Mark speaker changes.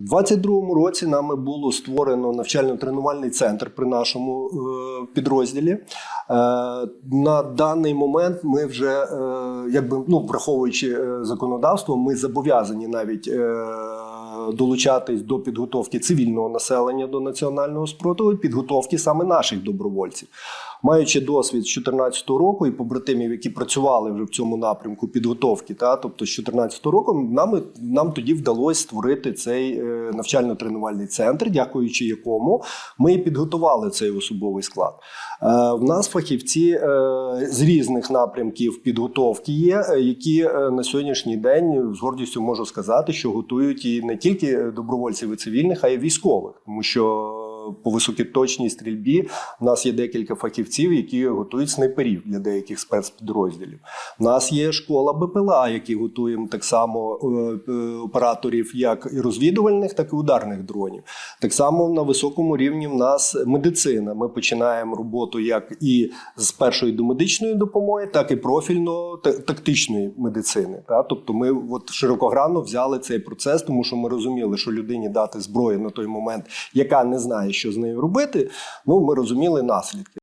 Speaker 1: У 22-му році нами було створено навчально-тренувальний центр при нашому е, підрозділі. Е, на даний момент ми вже, е, якби ну враховуючи законодавство, ми зобов'язані навіть. Долучатись до підготовки цивільного населення до національного спротиву підготовки саме наших добровольців, маючи досвід з 2014 року і побратимів, які працювали вже в цьому напрямку підготовки, та тобто з 2014 року, нам, нам тоді вдалося створити цей е, навчально-тренувальний центр, дякуючи якому ми підготували цей особовий склад. Е, в нас фахівці е, з різних напрямків підготовки є, які на сьогоднішній день з гордістю можу сказати, що готують і не тільки добровольців і цивільних, а й військових, тому що по високоточній стрільбі у нас є декілька фахівців, які готують снайперів для деяких спецпідрозділів. У нас є школа БПЛА, які готуємо так само е, е, операторів як і розвідувальних, так і ударних дронів. Так само на високому рівні в нас медицина. Ми починаємо роботу як і з першої домедичної допомоги, так і профільно тактичної медицини. Тобто ми от широкогранно взяли цей процес, тому що ми розуміли, що людині дати зброю на той момент, яка не знає, що з нею робити. Ну ми розуміли наслідки.